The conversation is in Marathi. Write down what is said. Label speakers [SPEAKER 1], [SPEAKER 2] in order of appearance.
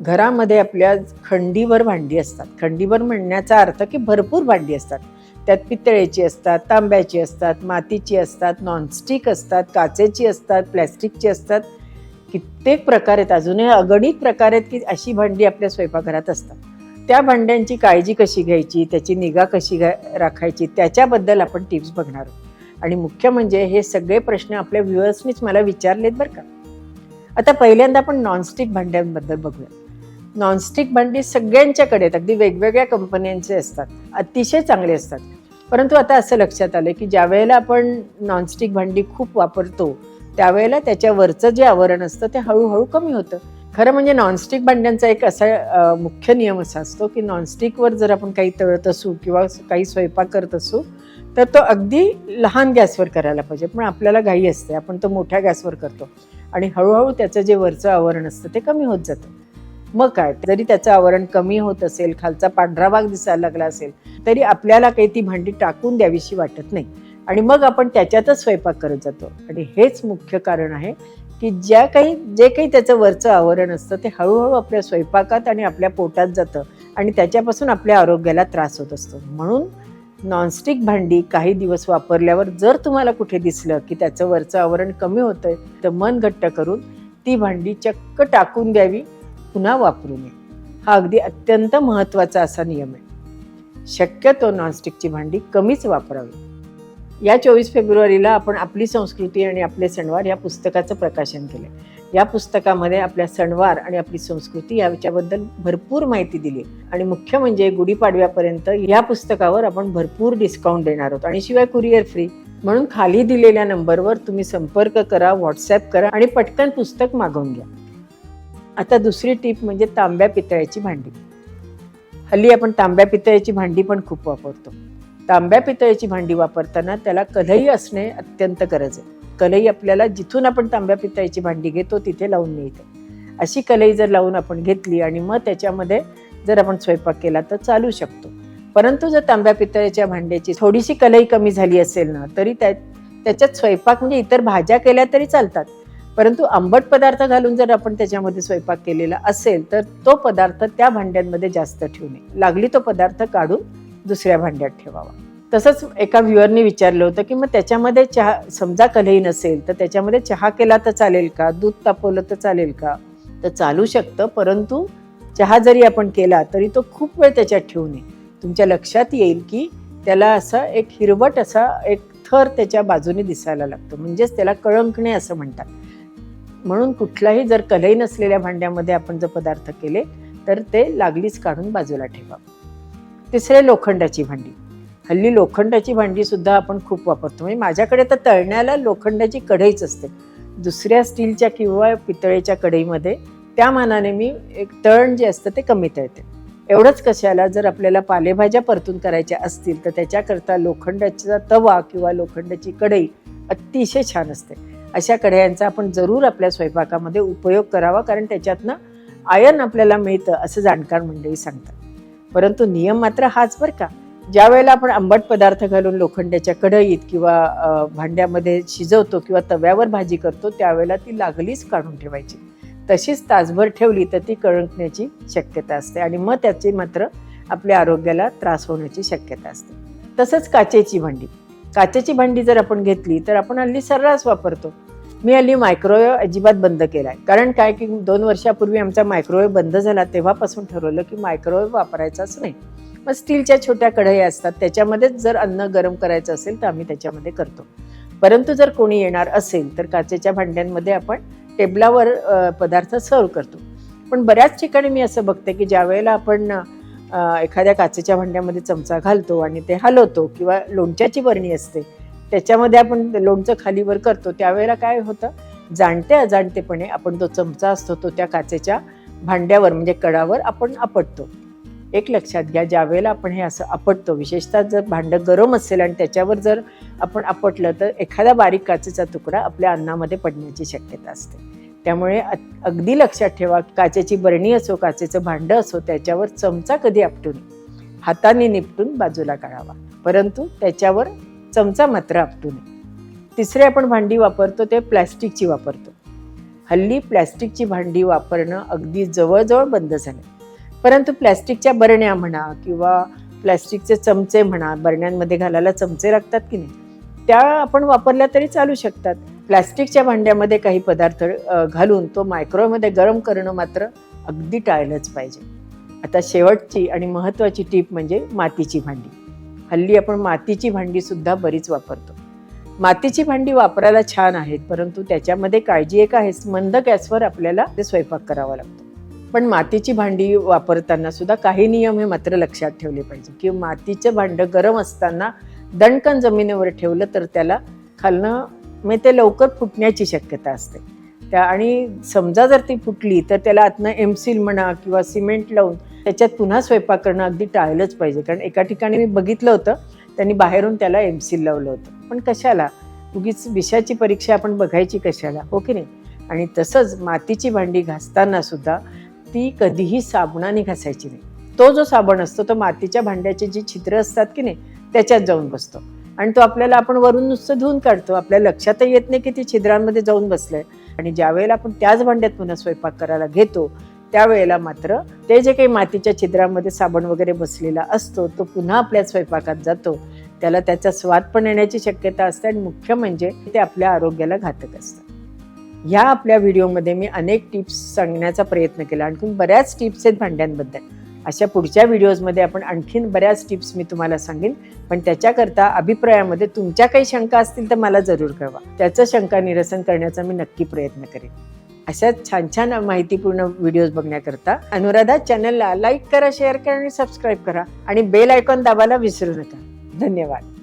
[SPEAKER 1] घरामध्ये आपल्या खंडीवर भांडी असतात. खंडीवर म्हणण्याचा अर्थ की भरपूर भांडी असतात. त्यात पितळेची असतात तांब्याची असतात मातीची असतात नॉनस्टिक असतात काचेची असतात प्लॅस्टिकची असतात. कित्येक प्रकार आहेत. अजूनही अगणित प्रकार आहेत की अशी भांडी आपल्या स्वयंपाकघरात असतात. त्या भांड्यांची काळजी कशी घ्यायची त्याची निगा कशी घ्या राखायची त्याच्याबद्दल आपण टिप्स बघणार आहोत. आणि मुख्य म्हणजे हे सगळे प्रश्न आपल्या व्ह्युअर्सनीच मला विचारलेत बरं का. आता पहिल्यांदा आपण नॉनस्टिक भांड्यांबद्दल बघूया. नॉनस्टिक भांडी सगळ्यांच्याकडे आहेत. अगदी वेगवेगळ्या कंपन्यांचे असतात. अतिशय चांगले असतात. परंतु आता असं लक्षात आलं की ज्या वेळेला आपण नॉनस्टिक भांडी खूप वापरतो त्यावेळेला त्याच्यावरचं जे आवरण असतं ते हळूहळू कमी होतं. खरं म्हणजे नॉनस्टिक भांड्यांचा एक असा मुख्य नियम असा असतो की नॉनस्टिकवर जर आपण काही तळत असू किंवा काही स्वयंपाक करत असू तर तो अगदी लहान गॅसवर करायला पाहिजे. पण आपल्याला घाई असते. आपण तो मोठ्या गॅसवर करतो. आणि हळूहळू त्याचं जे वरचं आवरण असतं ते कमी होत जातं. मग काय? जरी त्याचं आवरण कमी होत असेल खालचा पांढरा भाग दिसायला लागला असेल तरी आपल्याला काही ती भांडी टाकून द्यावीशी वाटत नाही. आणि मग आपण त्याच्यातच स्वयंपाक करत जातो. आणि हेच मुख्य कारण आहे की ज्या काही जे काही त्याचं वरचं आवरण असतं ते हळूहळू आपल्या स्वयंपाकात आणि आपल्या पोटात जातं आणि त्याच्यापासून आपल्या आरोग्याला त्रास होत असतो. म्हणून नॉनस्टिक भांडी काही दिवस वापरल्यावर जर तुम्हाला कुठे दिसलं की त्याचं वरचं आवरण कमी होतंय तर मन घट्ट करून ती भांडी चक्क टाकून द्यावी. पुन्हा वापरू नये. हा अगदी अत्यंत महत्त्वाचा असा नियम आहे. शक्यतो नॉनस्टिकची भांडी कमीच वापरावी. या चोवीस फेब्रुवारीला आपण आपली संस्कृती आणि आपले सणवार या पुस्तकाचं प्रकाशन केलं या पुस्तकामध्ये आपल्या सणवार आणि आपली संस्कृती याच्याबद्दल भरपूर माहिती दिली आणि मुख्य म्हणजे गुढीपाडव्यापर्यंत या पुस्तकावर आपण भरपूर डिस्काउंट देणार आहोत. आणि शिवाय कुरिअर फ्री. म्हणून खाली दिलेल्या नंबरवर तुम्ही संपर्क करा व्हॉट्सॲप करा आणि पटकन पुस्तक मागवून घ्या. आता दुसरी टीप म्हणजे तांब्या पितळ्याची भांडी. हल्ली आपण तांब्या पितळ्याची भांडी पण खूप वापरतो. तांब्या पितळ्याची भांडी वापरताना त्याला कलई असणे अत्यंत गरज आहे. कलई आपल्याला जिथून आपण तांब्या पितळ्याची भांडी घेतो तिथे लावून मिळते. अशी कलई जर लावून आपण घेतली आणि मग त्याच्यामध्ये जर आपण स्वयंपाक केला तर चालू शकतो. परंतु जर तांब्या पितळ्याच्या भांड्याची थोडीशी कलई कमी झाली असेल ना तरी त्या त्याच्यात स्वयंपाक म्हणजे इतर भाज्या केल्या तरी चालतात. परंतु आंबट पदार्थ घालून जर आपण त्याच्यामध्ये स्वयंपाक केलेला असेल तर तो पदार्थ त्या भांड्यांमध्ये जास्त ठेवू नये लागली तो पदार्थ काढून दुसऱ्या भांड्यात ठेवावा. तसंच एका व्ह्युअरने विचारलं होतं की मग त्याच्यामध्ये चहा समजा कलही नसेल तर त्याच्यामध्ये चहा केला तर चालेल का? दूध तापवलं तर चालेल का? तर चालू शकतं परंतु चहा जरी आपण केला तरी तो खूप वेळ त्याच्यात ठेवू नये तुमच्या लक्षात येईल की त्याला असा एक हिरवट असा एक थर त्याच्या बाजूने दिसायला लागतो. म्हणजेच त्याला कळंकणे असं म्हणतात. म्हणून कुठलाही जर कलई नसलेल्या भांड्यामध्ये आपण जर पदार्थ केले तर ते लागलीच काढून बाजूला ठेवा. तिसरे लोखंडाची भांडी. हल्ली लोखंडाची भांडी सुद्धा आपण खूप वापरतो. म्हणजे माझ्याकडे तर तळण्याला लोखंडाची कढईच असते. दुसऱ्या स्टीलच्या किंवा पितळेच्या कढईमध्ये त्या मानाने मी एक तळण जे असतं ते कमी तळते. एवढंच कशाला जर आपल्याला पालेभाज्या परतून करायच्या असतील तर त्याच्याकरता लोखंडाचा तवा किंवा लोखंडाची कढई अतिशय छान असते. अशा कढयांचा आपण जरूर आपल्या स्वयंपाकामध्ये उपयोग करावा कारण त्याच्यातनं आयन आपल्याला मिळतं असं जाणकार मंडळी सांगतात. परंतु नियम मात्र हाच बरं का. ज्या वेळेला आपण आंबट पदार्थ घालून लोखंडाच्या कढईत किंवा भांड्यामध्ये शिजवतो किंवा तव्यावर भाजी करतो त्यावेळेला ती लागलीच काढून ठेवायची. तशीच तासभर ठेवली तर ती कळंकण्याची शक्यता असते आणि मग त्याची मात्र आपल्या आरोग्याला त्रास होण्याची शक्यता असते. तसंच काचेची भांडी. काचेची भांडी जर आपण घेतली तर आपण हल्ली सर्रास वापरतो. मी हल्ली मायक्रोवेव्ह अजिबात बंद केला आहे कारण काय की दोन वर्षापूर्वी आमचा मायक्रोवेव्ह बंद झाला तेव्हापासून ठरवलं की मायक्रोवेव्ह वापरायचाच नाही. मग स्टीलच्या छोट्या कढया असतात त्याच्यामध्येच जर अन्न गरम करायचं असेल तर आम्ही त्याच्यामध्ये करतो. परंतु जर कोणी येणार असेल तर काचेच्या भांड्यांमध्ये आपण टेबलावर पदार्थ सर्व करतो. पण बऱ्याच ठिकाणी मी असं बघते की ज्या वेळेला आपण एखाद्या काचेच्या भांड्यामध्ये चमचा घालतो आणि ते हलवतो किंवा लोणच्याची बरणी असते त्याच्यामध्ये आपण लोणचं खालीवर करतो. त्यावेळेला काय होतं? जाणते अजाणतेपणे आपण तो चमचा असतो तो त्या काचेच्या भांड्यावर म्हणजे कडावर आपण आपटतो. एक लक्षात घ्या ज्यावेळेला आपण हे असं आपटतो विशेषतः जर भांडं गरम असेल आणि त्याच्यावर जर आपण आपटलं तर एखादा बारीक काचेचा तुकडा आपल्या अन्नामध्ये पडण्याची शक्यता असते. त्यामुळे अगदी लक्षात ठेवा काचेची बरणी असो काचेचं भांडं असो त्याच्यावर चमचा कधी आपटून हाताने निपटून बाजूला काढावा. परंतु त्याच्यावर चमचा मात्र आपटू नये. तिसरे आपण भांडी वापरतो ते प्लॅस्टिकची वापरतो. हल्ली प्लॅस्टिकची भांडी वापरणं अगदी जवळजवळ बंद झालं परंतु प्लॅस्टिकच्या बरण्या म्हणा किंवा प्लॅस्टिकचे चमचे म्हणा बरण्यांमध्ये घालायला चमचे लागतात की नाही? त्या आपण वापरल्या तरी चालू शकतात. प्लॅस्टिकच्या भांड्यामध्ये काही पदार्थ घालून तो मायक्रोवेमध्ये गरम करणं मात्र अगदी टाळलंच पाहिजे. आता शेवटची आणि महत्त्वाची टीप म्हणजे मातीची भांडी. हल्ली आपण मातीची भांडी सुद्धा बरीच वापरतो. मातीची भांडी वापरायला छान आहेत परंतु त्याच्यामध्ये काळजी एक आहे मंद गॅसवर आपल्याला ते स्वयंपाक करावा लागतो. पण मातीची भांडी वापरताना सुद्धा काही नियम हे मात्र लक्षात ठेवले पाहिजे की मातीचं भांडं गरम असताना दणकण जमिनीवर ठेवलं तर त्याला खालनं म्हणजे ते लवकर फुटण्याची शक्यता असते. त्या आणि समजा जर ती फुटली तर त्याला आतनं एमसील म्हणा किंवा सिमेंट लावून त्याच्यात पुन्हा स्वयंपाक करणं अगदी टाळलंच पाहिजे. कारण एका ठिकाणी मी बघितलं होतं त्यांनी बाहेरून त्याला एमसील लावलं होतं. पण कशाला? उगीच विषाची परीक्षा आपण बघायची कशाला? हो की नाही? आणि तसंच मातीची भांडी घासताना सुद्धा ती कधीही साबणाने घासायची नाही. तो जो साबण असतो तो मातीच्या भांड्याचे जी छिद्र असतात की नाही त्याच्यात जाऊन बसतो. आणि तो आपल्याला आपण वरून नुसतं धुवून काढतो. आपल्या लक्षातही येत नाही की ती छिद्रांमध्ये जाऊन बसलंय. आणि ज्यावेळेला आपण त्याच भांड्यात पुन्हा स्वयंपाक करायला घेतो त्यावेळेला मात्र ते जे काही मातीच्या छिद्रामध्ये साबण वगैरे बसलेला असतो तो पुन्हा आपल्या स्वयंपाकात जातो. त्याला त्याचा स्वाद पण येण्याची शक्यता असते आणि मुख्य म्हणजे ते आपल्या आरोग्याला घातक असतं. ह्या आपल्या व्हिडिओमध्ये मी अनेक टिप्स सांगण्याचा प्रयत्न केला. आणखी बऱ्याच टिप्स आहेत भांड्यांबद्दल. अशा पुढच्या व्हिडिओजमध्ये आपण आणखीन बऱ्याच टिप्स मी तुम्हाला सांगेन. पण त्याच्याकरता अभिप्रायामध्ये तुमच्या काही शंका असतील तर मला जरूर कळवा. त्याचं शंका निरसन करण्याचा मी नक्की प्रयत्न करेन. अशाच छान छान माहितीपूर्ण व्हिडिओज बघण्याकरता अनुराधा चॅनलला लाईक करा शेअर करा आणि सबस्क्राईब करा आणि बेल आयकॉन दाबायला विसरू नका. धन्यवाद.